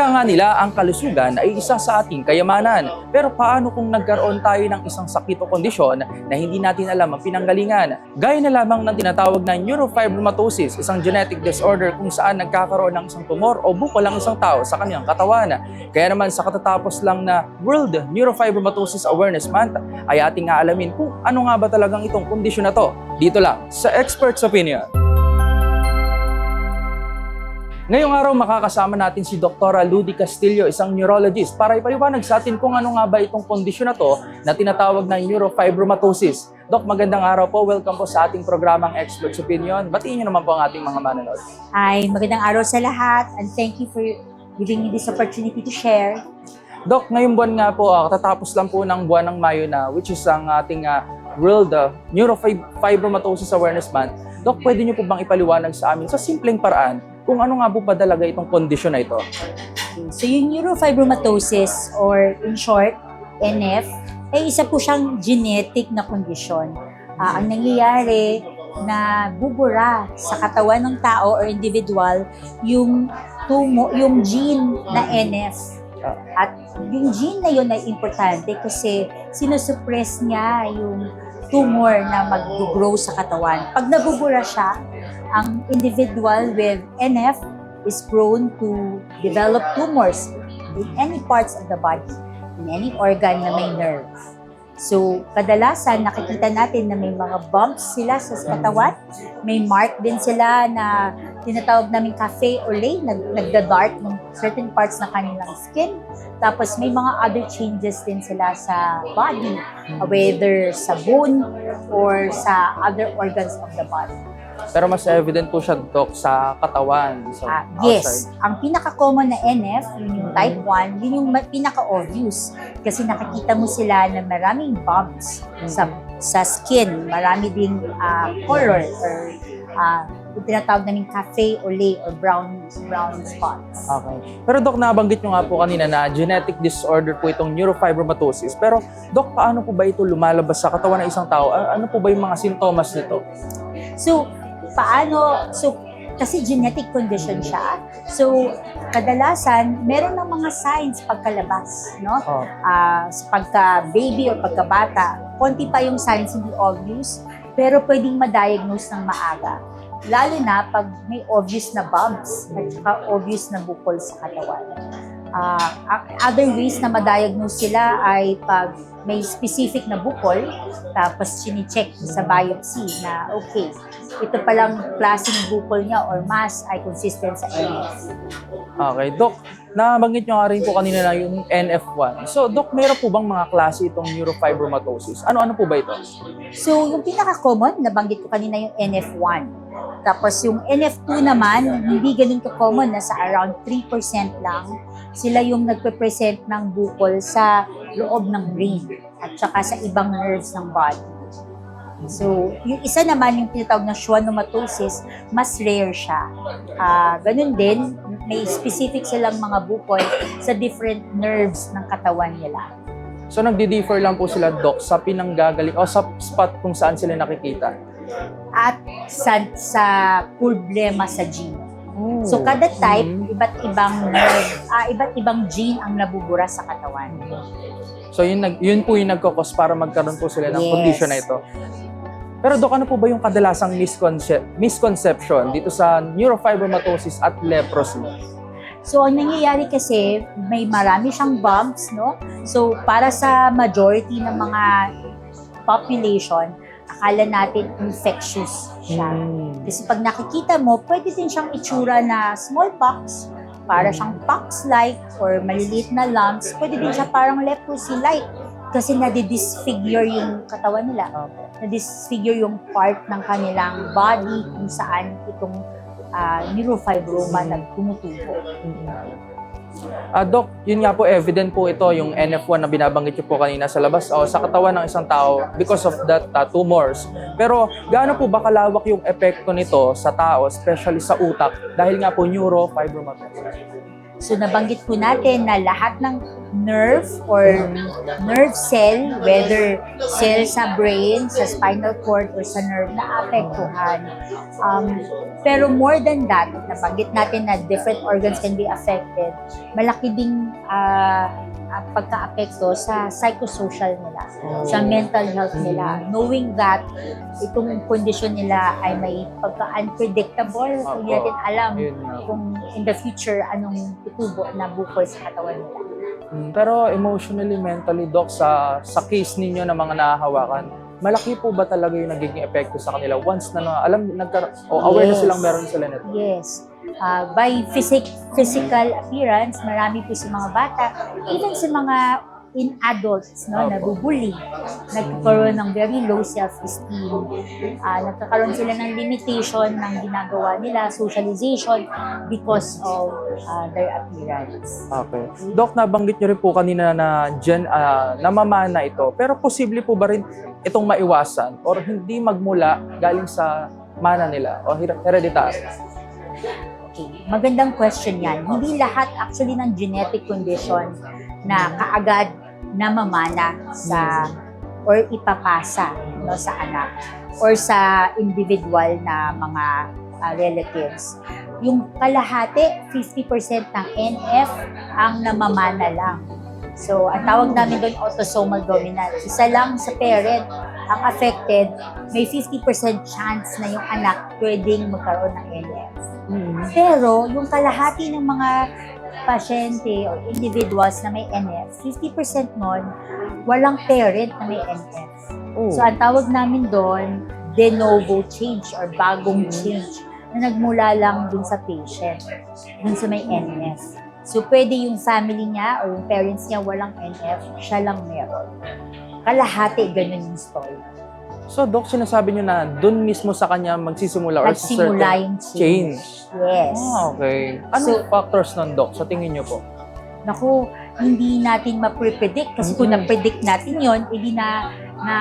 Ika nga nila, ang kalusugan ay isa sa ating kayamanan. Pero paano kung nagkaroon tayo ng isang sakit o kondisyon na hindi natin alam ang pinanggalingan? Gaya na lamang ng tinatawag na neurofibromatosis, isang genetic disorder kung saan nagkakaroon ng isang tumor o bukol ang isang tao sa kanyang katawan. Kaya naman sa katatapos lang na World Neurofibromatosis Awareness Month ay ating aalamin kung ano nga ba talagang itong kondisyon na to. Dito lang sa Expert's Opinion. Ngayong araw makakasama natin si Dr. Ludi Castillo, isang neurologist, para ipaliwanag sa atin kung ano nga ba itong kondisyon na to na tinatawag na neurofibromatosis. Dok, magandang araw po. Welcome po sa ating programang Expert's Opinion. Batiin niyo naman po ang ating mga manonood. Ay, magandang araw sa lahat and thank you for giving me this opportunity to share. Dok, ngayong buwan nga po, ah, katatapos lang po ng buwan ng Mayo na, which is ang ating ah, World uh, Neurofibromatosis Awareness Month. Dok, pwede niyo po bang ipaliwanag sa amin sa simpleng paraan kung ano nga po ba talaga itong kondisyon na ito? So yung neurofibromatosis or in short, NF, ay isa po siyang genetic na kondisyon. Ah, ang nangyayari na bubura sa katawan ng tao or individual yung tumo, yung gene na NF. At yung gene na yun ay importante kasi sinusuppress niya yung tumor na mag-grow sa katawan. Pag nabubura siya, ang individual with NF is prone to develop tumors in any parts of the body, in any organ na may nerve. So, kadalasan nakikita natin na may mga bumps sila sa katawan. May mark din sila na tinatawag namin cafe or lay, nag, nagda-dark ng certain parts ng kanilang skin. Tapos may mga other changes din sila sa body, whether sa bone or sa other organs of the body. Pero mas evident po siya, Dok, sa katawan. Sa Ah, outside. yes, ang pinaka-common na NF, yun yung type 1, yun yung ma- pinaka-obvious. Kasi nakikita mo sila na maraming bumps sa sa skin, marami ding ah, color or uh, yung tinatawag namin cafe or lay or brown brown spots. Okay. Pero Dok, nabanggit nyo nga po kanina na genetic disorder po itong neurofibromatosis. Pero Dok, paano po ba ito lumalabas sa katawan ng isang tao? A- Ano po ba yung mga sintomas nito? So, paano, so, kasi genetic condition siya. So, kadalasan, meron ng mga signs pagkalabas, no? Oh. Ah, sa pagka-baby o pagkabata, konti pa yung signs hindi obvious, pero pwedeng ma-diagnose ng maaga. Lalo na pag may obvious na bumps at saka obvious na bukol sa katawan. Ah, other ways na ma-diagnose sila ay pag may specific na bukol, tapos chine-check sa biopsy na okay, ito palang klaseng bukol niya or mass ay consistent sa NF. Okay, Dok, nabanggit nyo nga rin po kanina na yung NF1. So, Dok, meron po bang mga klase itong neurofibromatosis? Ano-ano po ba ito? So, yung pinaka-common, nabanggit ko kanina yung NF1. Tapos yung NF2 naman, hindi ganun ka-common, nasa around 3% lang. Sila yung nagpe-present ng bukol sa loob ng brain at saka sa ibang nerves ng body. So, yung isa naman, yung tinatawag na schwannomatosis, mas rare siya. Ah, ganun din, may specific silang mga bukol sa different nerves ng katawan nila. So, nagdi-differ lang po sila, Dok, sa pinanggagaling o sa spot kung saan sila nakikita. At sa, sa problema sa gene. So kada type, Mhm. iba't ibang nerve, ah, iba't ibang gene ang nabubura sa katawan. So, yun, nag, yun po yung nagkakos para magkaroon po sila ng Yes. condition na ito. Pero Dok, ano po ba yung kadalasang misconce- misconception dito sa neurofibromatosis at leprosy? So ang nangyayari kasi, may marami siyang bumps, no? So para sa majority ng mga population, akala natin infectious siya. Hmm. Kasi pag nakikita mo, pwede din siyang itsura na smallpox, para siyang pox-like or maliliit na lumps. Pwede din siya parang leprosy-like kasi nadi-disfigure yung katawan nila. Na-disfigure yung part ng kanilang body kung saan itong uh, neurofibroma na tumutubo. Ah, Doc, yun nga po, evident po ito, yung NF1 na binabanggit niyo po kanina sa labas o sa katawan ng isang tao because of that uh, tumors. Pero gaano po ba kalawak yung epekto nito sa tao, especially sa utak, dahil nga po neurofibromatosis? So nabanggit po natin na lahat ng nerve or nerve cell, whether cell sa brain, sa spinal cord, or sa nerve na apektuhan. Um, pero more than that, nabanggit natin na different organs can be affected. Malaki ding ah, pagka-apekto sa psychosocial nila, sa mental health nila. Knowing that itong kondisyon nila ay may pagka-unpredictable, hindi natin alam kung in the future anong tutubo na bukol sa katawan nila. Mm, Pero emotionally, mentally, Doc, sa, sa case ninyo na mga nahahawakan, malaki po ba talaga yung nagiging epekto sa kanila once na, na alam, nagkar- o aware na Yes. silang meron sila nito? Yes. Ah, by physic, physical appearance, marami po sa mga bata, even sa mga in adults, no, Opo. nabubuli, nagkakaroon ng very low self-esteem, Ah, nagkakaroon sila ng limitation ng ginagawa nila, socialization, because of ah, their appearance. Okay. Doc, nabanggit nyo rin po kanina na gen, ah, namamana ito. Pero posible po ba rin itong maiwasan or hindi magmula galing sa mana nila o her- hereditary? Okay. Magandang question yan. Hindi lahat actually ng genetic condition na kaagad namamana sa or ipapasa no, sa anak or sa individual na mga ah, relatives. Yung kalahati, 50% ng NF ang namamana lang. So, ang tawag namin doon autosomal dominant. Isa lang sa parent ang affected, may 50% chance na yung anak pwedeng magkaroon ng NF. Pero yung kalahati ng mga pasyente o individuals na may NF, 50% nun, walang parent na may NF. Oh. So ang tawag namin doon, de novo change or bagong change na nagmula lang dun sa patient, dun sa may NF. So pwede yung family niya or yung parents niya walang NF, siya lang meron. Kalahati, ganun yung story. So, Doc, sinasabi nyo na dun mismo sa kanya magsisimula or sa Nagsimula certain yung change. change. Yes. Ah, okay. Anong So- factors nun, Doc, sa tingin nyo po? Naku, hindi natin ma-predict kasi kung Mm-mm. na-predict natin yon, edi na, na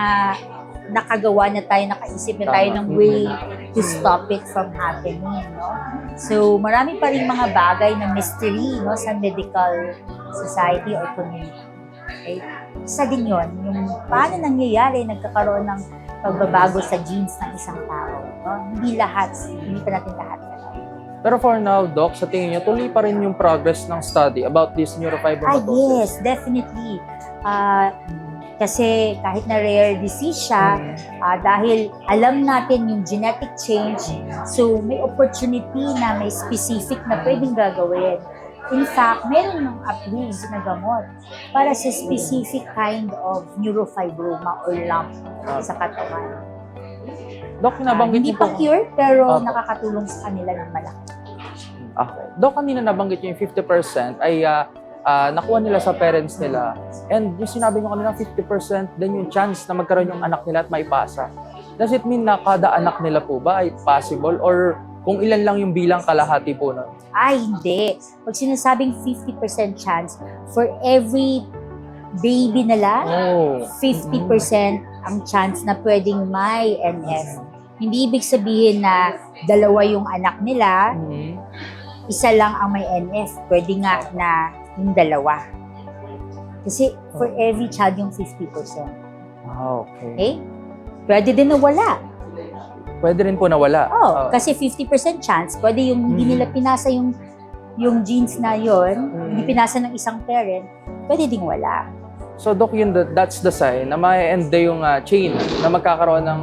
nakagawa na tayo, nakaisip na tayo Tama. ng way to stop it from happening, no? So, marami pa rin mga bagay na mystery, no, sa medical society or community. Okay? Isa din yon, yung paano nangyayari, nagkakaroon ng pagbabago sa genes ng isang tao, no? Hindi lahat, hindi pa natin lahat. Pero for now, Doc, sa tingin nyo, tuloy pa rin yung progress ng study about this Ah, neurofibromatosis? yes, definitely. Ah, kasi kahit na rare disease siya, ah, dahil alam natin yung genetic change, so may opportunity na may specific na pwedeng gagawin. In fact, meron ng approved na gamot para sa specific kind of neurofibroma or lump sa katawan. Doc, Ah, nabanggit hindi niyo po. pa cure, pero Opo. nakakatulong sa kanila ng malaki. Okay. Doc, kanina nabanggit niyo yung 50% ay ah, ah, nakuha nila sa parents nila. And yung sinabi niyo kanina, 50% din yung chance na magkaroon yung anak nila at maipasa. Does it mean na kada anak nila po ba ay possible or kung ilan lang yung bilang kalahati po nun? Ay, hindi. Pag sinasabing 50% chance, for every baby nila, Oh. 50% ang chance na pwedeng may NF. Hindi ibig sabihin na dalawa yung anak nila, Mhm. isa lang ang may NF. Pwede nga na yung dalawa. Kasi for every child yung 50%. Ah, okay. Okay? Pwede din na wala. Pwede rin po nawala. Oh, Ah, kasi 50% chance, pwede yung hindi nila pinasa yung yung genes na yon, Mhm. hindi pinasa ng isang parent, pwede ding wala. So, Doc, yun, the- that's the sign na may end yung ah, chain na magkakaroon ng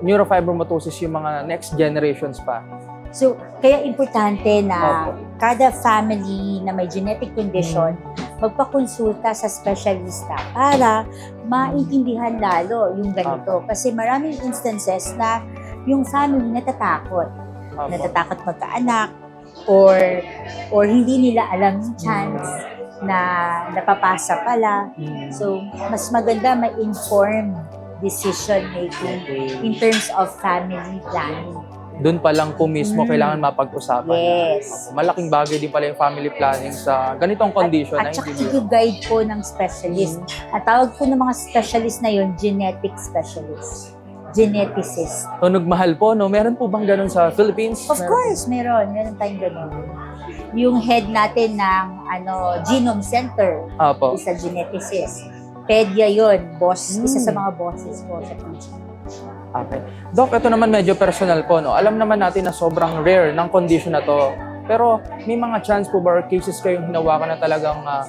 neurofibromatosis yung mga next generations pa. So, kaya importante na Opo. kada family na may genetic condition, magpakonsulta sa specialista para maintindihan lalo yung ganito. Kasi maraming instances na yung family natatakot. Opo. Natatakot magkaanak or or hindi nila alam yung chance na napapasa pala. Mm. So, mas maganda may informed decision making in terms of family planning. Doon pa lang po mismo Mm. kailangan mapag-usapan. Yes. Malaking bagay din pala yung family planning sa ganitong condition na At saka i-guide po ng specialist. Mm. At tawag po ng mga specialist na yon genetic specialist. Geneticist. Tunog mahal po, no? Meron po bang ganun sa Philippines? Of Meron? course, meron. Meron tayong ganun. yung head natin ng ano Genome Center, Apo. isa geneticist. Pedya yon boss, isa Hmm. sa mga bosses ko sa PG. Okay. Doc, ito naman medyo personal po, no? Alam naman natin na sobrang rare ng condition na to. Pero may mga chance po ba or cases kayong hinawakan na talagang ah,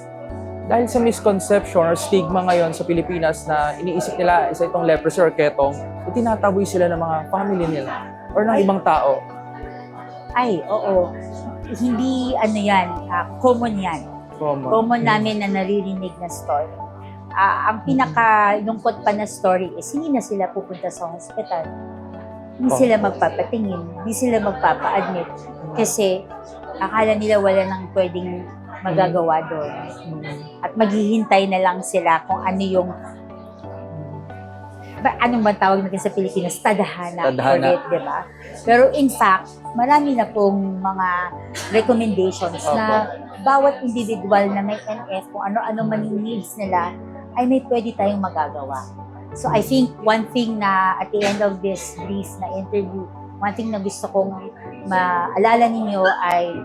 dahil sa misconception or stigma ngayon sa Pilipinas na iniisip nila isa itong leprosy or ketong, itinataboy sila ng mga family nila or ng ibang tao. Ay, oo. Hindi ano yan, ah, common yan. Common. Common namin na naririnig na story. Ah, ang pinaka-lungkot pa na story is hindi na sila pupunta sa hospital. Hindi Oh. sila magpapatingin, hindi sila magpapa-admit kasi akala nila wala nang pwedeng magagawa doon. At maghihintay na lang sila kung ano yung ba, anong ba tawag natin sa Pilipinas? Tadhana. Tadhana. For it, di ba? Pero in fact, marami na pong mga recommendations na bawat individual na may NF, kung ano-ano man yung needs nila, ay may pwede tayong magagawa. So I think one thing na at the end of this brief na interview, one thing na gusto kong maalala ninyo ay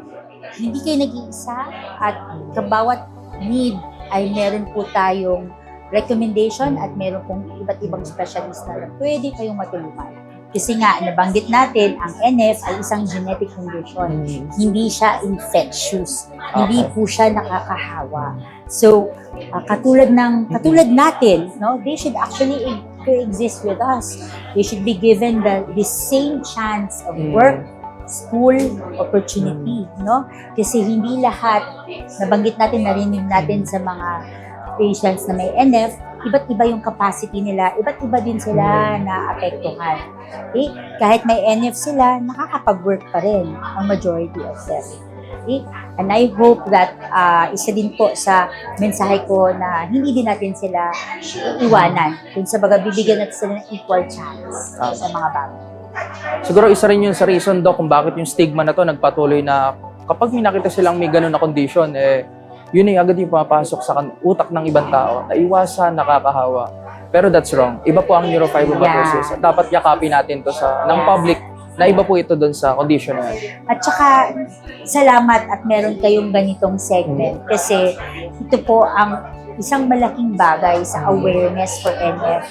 hindi kayo nag-iisa at kabawat need ay meron po tayong recommendation at meron pong iba't ibang specialist na pwede kayong matulungan. Kasi nga, nabanggit natin, ang NF ay isang genetic condition. Hindi siya infectious. Hindi po siya nakakahawa. So, ah, katulad ng katulad natin, no, they should actually e- coexist with us. They should be given the the same chance of Mm. School, opportunity, no? Kasi hindi lahat nabanggit natin, narinig natin sa mga patients na may NF, iba't iba yung capacity nila, iba't iba din sila na apektuhan. Eh, kahit may NF sila, nakakapag-work pa rin ang majority of them. Okay? And I hope that ah, isa din po sa mensahe ko na hindi din natin sila iwanan. Kung sa baga, bibigyan natin sila ng equal chance sa mga bago. Siguro isa rin yun sa reason do kung bakit yung stigma na to nagpatuloy na kapag may nakita silang may ganun na condition, eh, yun ay agad yung pumapasok sa utak ng ibang tao na iwasan, nakakahawa. Pero that's wrong. Iba po ang neurofibromatosis. At dapat yakapin natin to sa ng public na iba po ito doon sa condition na. At saka, salamat at meron kayong ganitong segment kasi ito po ang isang malaking bagay sa awareness for NF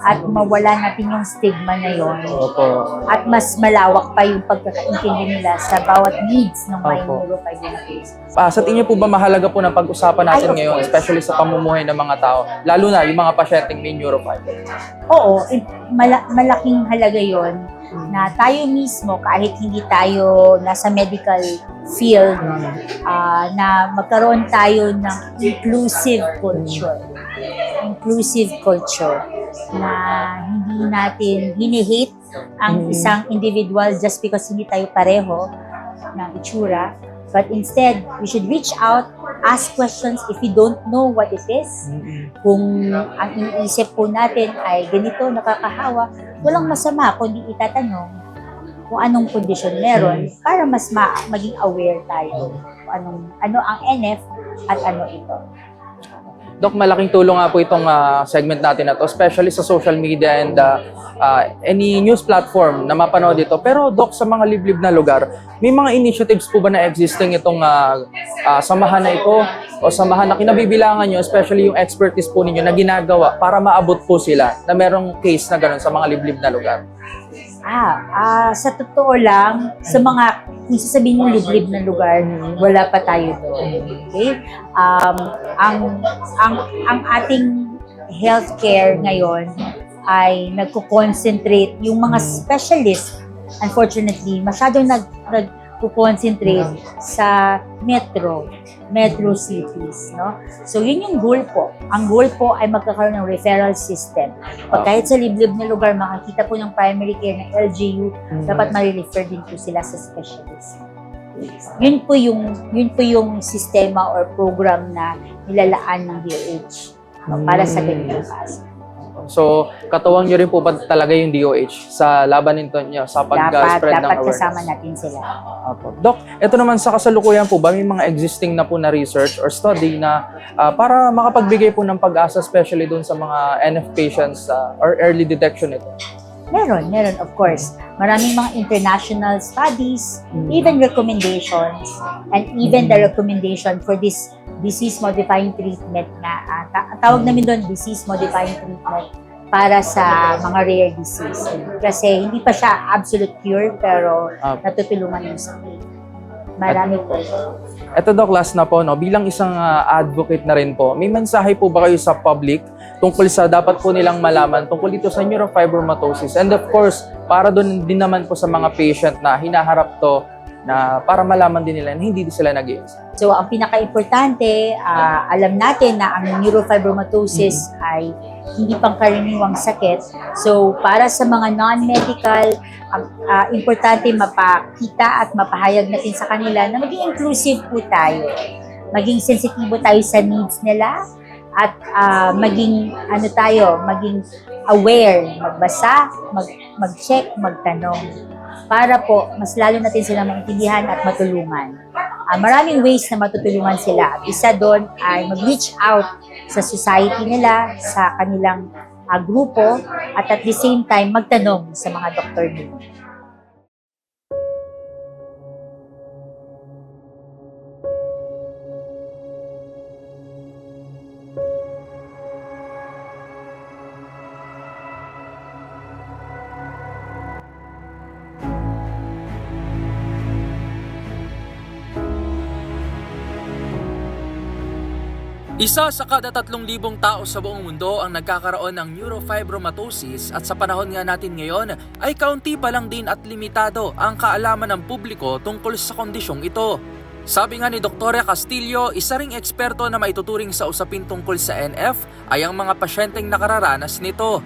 at mawala natin yung stigma na yon Opo. at mas malawak pa yung pagkakaintindi nila sa bawat needs ng may Opo. neurofibromatosis. Ah, sa tingin po ba mahalaga po ng pag-usapan natin Ay, of ngayon, course. especially sa pamumuhay ng mga tao, lalo na yung mga pasyenteng may neurofibromatosis? Oo, it- mala- malaking halaga yon na tayo mismo kahit hindi tayo nasa medical field ah, na magkaroon tayo ng inclusive culture. Inclusive culture na hindi natin hinihate ang Mm. isang individual just because hindi tayo pareho ng itsura. But instead, we should reach out, ask questions if we don't know what it is. Kung ang iniisip po natin ay ganito, nakakahawa, walang masama kundi itatanong kung anong kondisyon meron para mas ma- maging aware tayo kung anong, ano ang NF at ano ito. Dok, malaking tulong nga po itong ah, segment natin na to, especially sa social media and ah, ah, any news platform na mapanood ito. Pero Dok, sa mga liblib na lugar, may mga initiatives po ba na existing itong ah, ah, samahan na ito o samahan na kinabibilangan nyo, especially yung expertise po ninyo na ginagawa para maabot po sila na merong case na gano'n sa mga liblib na lugar? Ah, ah, sa totoo lang, sa mga, kung sasabihin yung liblib na lugar, wala pa tayo doon. Okay? Um, ang, ang, ang ating healthcare ngayon ay nagko-concentrate yung mga specialist, unfortunately, masyadong nag, nagko-concentrate sa metro, metro cities, no? So, yun yung goal po. Ang goal po ay magkakaroon ng referral system. Pag kahit sa liblib na lugar, makakita po ng primary care ng LGU, dapat marirefer din po sila sa specialist. Yun po yung yun po yung sistema or program na nilalaan ng DOH no, para sa ganitong kaso. So, katuwang nyo rin po ba talaga yung DOH sa laban nito nyo, sa pag-spread ng dapat awareness? kasama natin sila. Apo. Doc, ito naman sa kasalukuyan po ba may mga existing na po na research or study na ah, para makapagbigay po ng pag-asa especially doon sa mga NF patients ah, or early detection ito? Meron, meron, of course. Maraming mga international studies, even recommendations, and even the recommendation for this disease-modifying treatment na, ah, ta- ang tawag namin doon, disease-modifying treatment para sa mga rare disease. Kasi hindi pa siya absolute cure, pero Ah. natutulungan yung sakit. Marami po. Ito Doc, last na po, no? bilang isang ah, advocate na rin po, may mensahe po ba kayo sa public tungkol sa dapat po nilang malaman tungkol dito sa neurofibromatosis? And of course, para doon din naman po sa mga patient na hinaharap to na para malaman din nila na hindi sila nag So, ang pinaka-importante, ah, alam natin na ang neurofibromatosis ay hindi pangkaraniwang sakit. So, para sa mga non-medical, ang ah, importante mapakita at mapahayag natin sa kanila na maging inclusive po tayo. Maging sensitibo tayo sa needs nila at ah, maging ano tayo, maging aware, magbasa, mag, mag-check, magtanong para po mas lalo natin sila maintindihan at matulungan. Ah, maraming ways na matutulungan sila. Isa doon ay mag-reach out sa society nila, sa kanilang ah, grupo, at at the same time magtanong sa mga doktor nila. Isa sa kada tatlong libong tao sa buong mundo ang nagkakaroon ng neurofibromatosis at sa panahon nga natin ngayon ay kaunti pa lang din at limitado ang kaalaman ng publiko tungkol sa kondisyong ito. Sabi nga ni Dr. Castillo, isa ring eksperto na maituturing sa usapin tungkol sa NF ay ang mga pasyenteng nakararanas nito.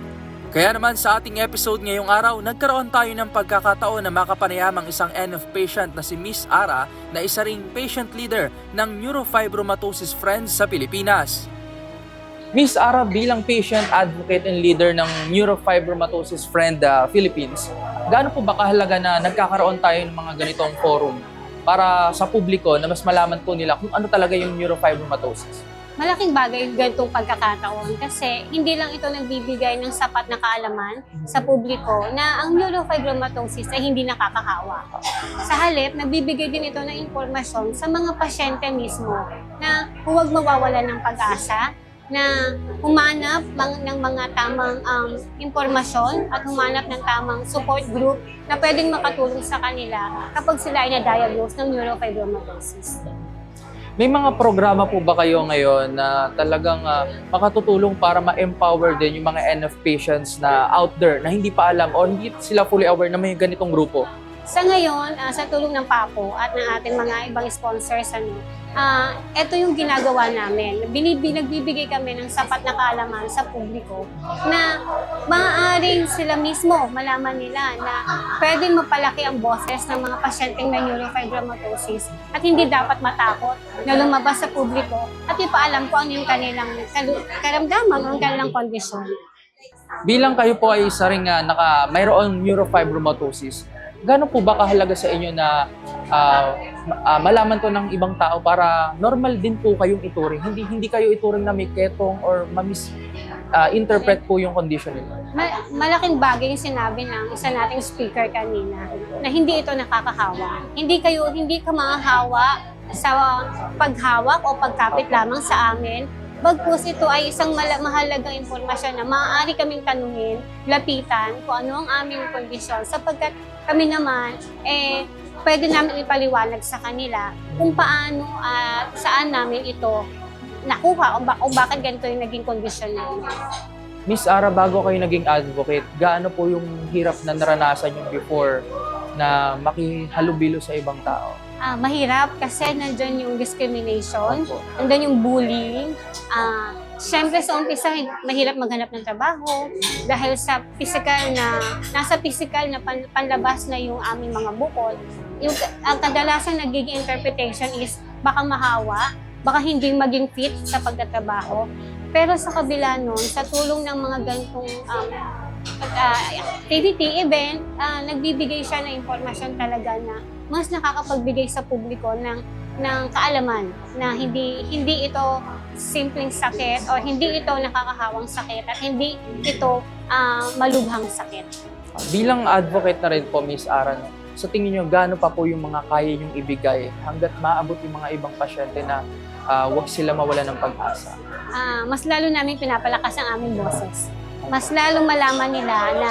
Kaya naman sa ating episode ngayong araw, nagkaroon tayo ng pagkakataon na makapanayamang isang NF patient na si Miss Ara na isa ring patient leader ng Neurofibromatosis Friends sa Pilipinas. Miss Ara bilang patient advocate and leader ng Neurofibromatosis Friend uh, Philippines, gaano po ba kahalaga na nagkakaroon tayo ng mga ganitong forum para sa publiko na mas malaman po nila kung ano talaga yung neurofibromatosis? Malaking bagay yung ganitong pagkakataon kasi hindi lang ito nagbibigay ng sapat na kaalaman sa publiko na ang neurofibromatosis ay hindi nakakahawa. Sa halip, nagbibigay din ito ng impormasyon sa mga pasyente mismo na huwag mawawala ng pag-asa, na humanap ng mga tamang um, impormasyon at humanap ng tamang support group na pwedeng makatulong sa kanila kapag sila ay na-diagnose ng neurofibromatosis. May mga programa po ba kayo ngayon na talagang ah, makatutulong para ma-empower din yung mga NF patients na out there na hindi pa alam o hindi sila fully aware na may ganitong grupo? Sa ngayon, ah, sa tulong ng PAPO at ng ating mga ibang sponsors, ano, ah, ito yung ginagawa namin. Binibi, nagbibigay kami ng sapat na kaalaman sa publiko na maaaring sila mismo malaman nila na pwedeng mapalaki ang boses ng mga pasyenteng na neurofibromatosis at hindi dapat matakot na lumabas sa publiko at ipaalam ko ang yung kanilang karamdaman ang kanilang kondisyon. Bilang kayo po ay isa ring ah, naka, mayroong neurofibromatosis, gaano po ba kahalaga sa inyo na ma- ah, malaman to ng ibang tao para normal din po kayong ituring? Hindi hindi kayo ituring na may ketong or mamis ah, interpret po yung condition nila. Ma- malaking bagay yung sinabi ng isa nating speaker kanina na hindi ito nakakahawa. Hindi kayo hindi ka mahahawa sa paghawak o pagkapit lamang sa amin. Bagkus ito ay isang mahalagang impormasyon na maaari kaming tanungin, lapitan kung ano ang aming kondisyon sapagkat kami naman eh pwede namin ipaliwanag sa kanila kung paano at saan namin ito nakuha o, ba- o bakit ganito yung naging kondisyon namin. Miss Ara, bago kayo naging advocate, gaano po yung hirap na naranasan yung before na makihalubilo sa ibang tao? Ah, mahirap kasi nandyan yung discrimination, Opo. nandyan yung bullying. Ah, Siyempre sa umpisa, mahirap maghanap ng trabaho dahil sa physical na, nasa physical na pan, panlabas na yung aming mga bukod. Yung, ang kadalasan nagiging interpretation is baka mahawa, baka hindi maging fit sa pagtatrabaho. Pero sa kabila nun, sa tulong ng mga ganitong um, uh, activity, event, ah, nagbibigay siya ng impormasyon talaga na mas nakakapagbigay sa publiko ng ng kaalaman na hindi hindi ito simpleng sakit o hindi ito nakakahawang sakit at hindi ito ah, malubhang sakit. Bilang advocate na rin po, Miss Aran, sa tingin nyo, gaano pa po yung mga kaya nyong ibigay hanggat maabot yung mga ibang pasyente na ah, wag sila mawala ng pag-asa? Ah, mas lalo namin pinapalakas ang aming boses. Mas lalo malaman nila na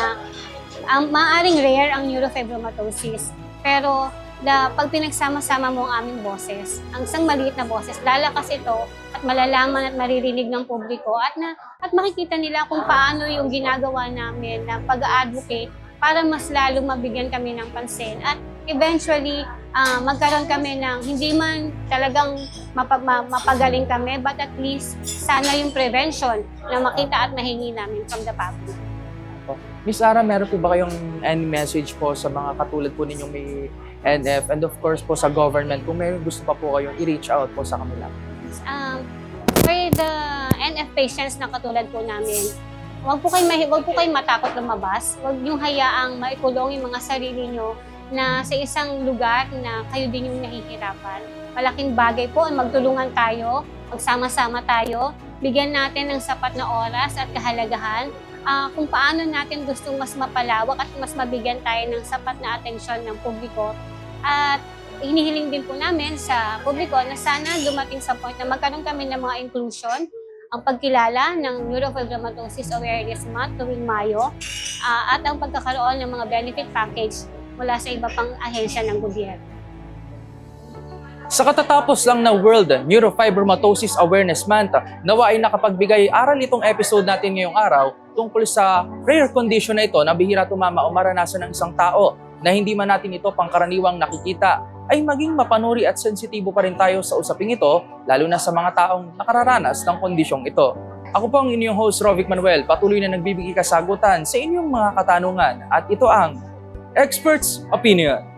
ang maaring rare ang neurofibromatosis. Pero na pag pinagsama-sama mo ang aming boses, ang isang maliit na boses, lalakas ito at malalaman at maririnig ng publiko at na at makikita nila kung paano yung ginagawa namin na pag-advocate para mas lalo mabigyan kami ng pansin at eventually ah, magkaroon kami ng hindi man talagang mapa- ma- mapagaling kami but at least sana yung prevention na makita at mahingi namin from the public. Miss Ara, meron po ba kayong any message po sa mga katulad po ninyong may NF and of course po sa government kung meron gusto pa po kayong i-reach out po sa kanila? Um, for the NF patients na katulad po namin, Huwag po kayo, mahi- wag po kayo matakot lumabas. Huwag niyong hayaang maikulong yung mga sarili niyo na sa isang lugar na kayo din yung nahihirapan. Malaking bagay po ang magtulungan tayo, magsama-sama tayo, bigyan natin ng sapat na oras at kahalagahan ah, kung paano natin gustong mas mapalawak at mas mabigyan tayo ng sapat na atensyon ng publiko. At hinihiling din po namin sa publiko na sana dumating sa point na magkaroon kami ng mga inclusion ang pagkilala ng Neurofibromatosis Awareness Month tuwing Mayo ah, at ang pagkakaroon ng mga benefit package mula sa iba pang ahensya ng gobyerno. Sa katatapos lang na World Neurofibromatosis Awareness Month, nawa ay nakapagbigay aral itong episode natin ngayong araw tungkol sa rare condition na ito na bihira tumama o maranasan ng isang tao na hindi man natin ito pangkaraniwang nakikita ay maging mapanuri at sensitibo pa rin tayo sa usaping ito lalo na sa mga taong nakararanas ng kondisyong ito. Ako po ang inyong host Rovic Manuel, patuloy na nagbibigay kasagutan sa inyong mga katanungan at ito ang Experts Opinion.